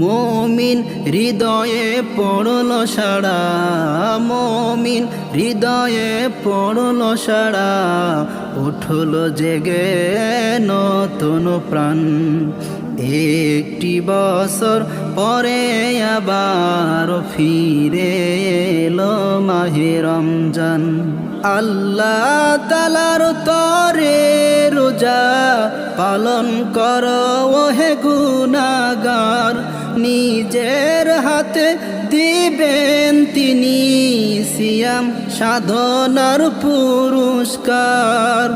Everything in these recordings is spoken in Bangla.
মমিন হৃদয়ে পড়ল সাড়া মমিন হৃদয়ে পড়ল সাড়া উঠল জেগে নতুন প্রাণ। একটি বছর পরে আবার ফিরে এলো মাহে রমজান। আল্লাহ তালার তরে রোজা পালন কর, ওহে গুনাগার নিজের হাতে দিবেন তিনি সিয়াম, সাধনার পুরস্কার।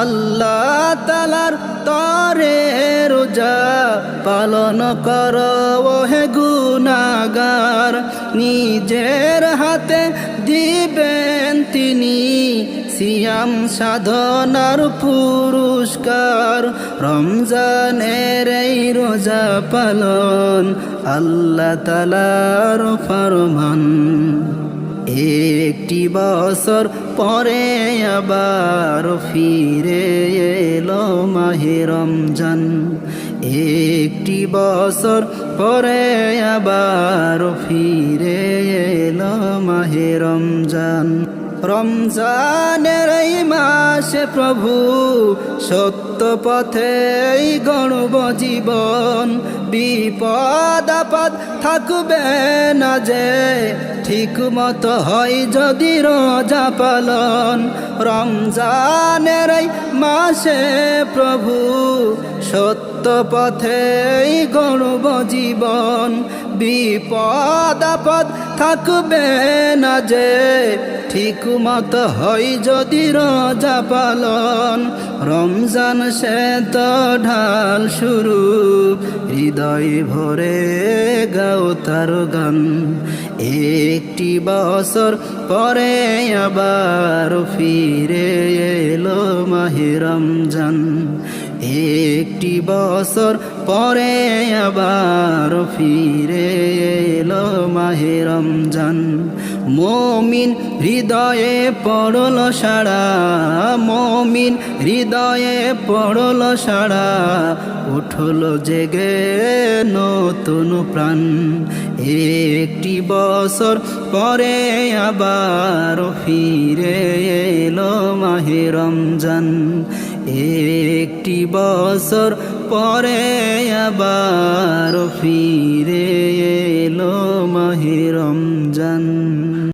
আল্লাহ তালার তরে রোজা পালন কর, ওহে গুনাগার নিজের হাতে দিবেন তিনি সিয়াম, সাধনার পুরস্কার। রমজানের রোজা পালন, আল্লাহ তালার ফরমান। একটি বছর পরে আবার ফিরে এলো মাহে রমজান। একটি বছর পরে আবার ফিরে এলো মাহে রমজান। রমজানের এই মাসে প্রভু সত্য পথে গণব জীবন। বিপদ আপদ থাকবে না যে, ঠিক মতো হয় যদি রোজা পালন। রমজানের এই মাসে প্রভু সত্য পথে গণব জীবন। বিপদ আপদ থাকবে না যে, ঠিক মতো হয় যদি রোজা পালন। রমজান সে তো ঢাল শুরু, হৃদয় ভরে গাও তার গান। একটি বছর পরে আবার ফিরে এলো মাহে রমজান। একটি বছর পরে আবার ফিরে এলো মাহে রমজান। মমিন হৃদয়ে পড়ল সাড়া, মমিন হৃদয়ে পড়ল সাড়া, উঠল জেগে নতুন প্রাণ। একটি বছর পরে আবার ফিরে এলো মাহে রমজান। একটি বছর পরে আবার ফিরে এলো মাহে রমজান।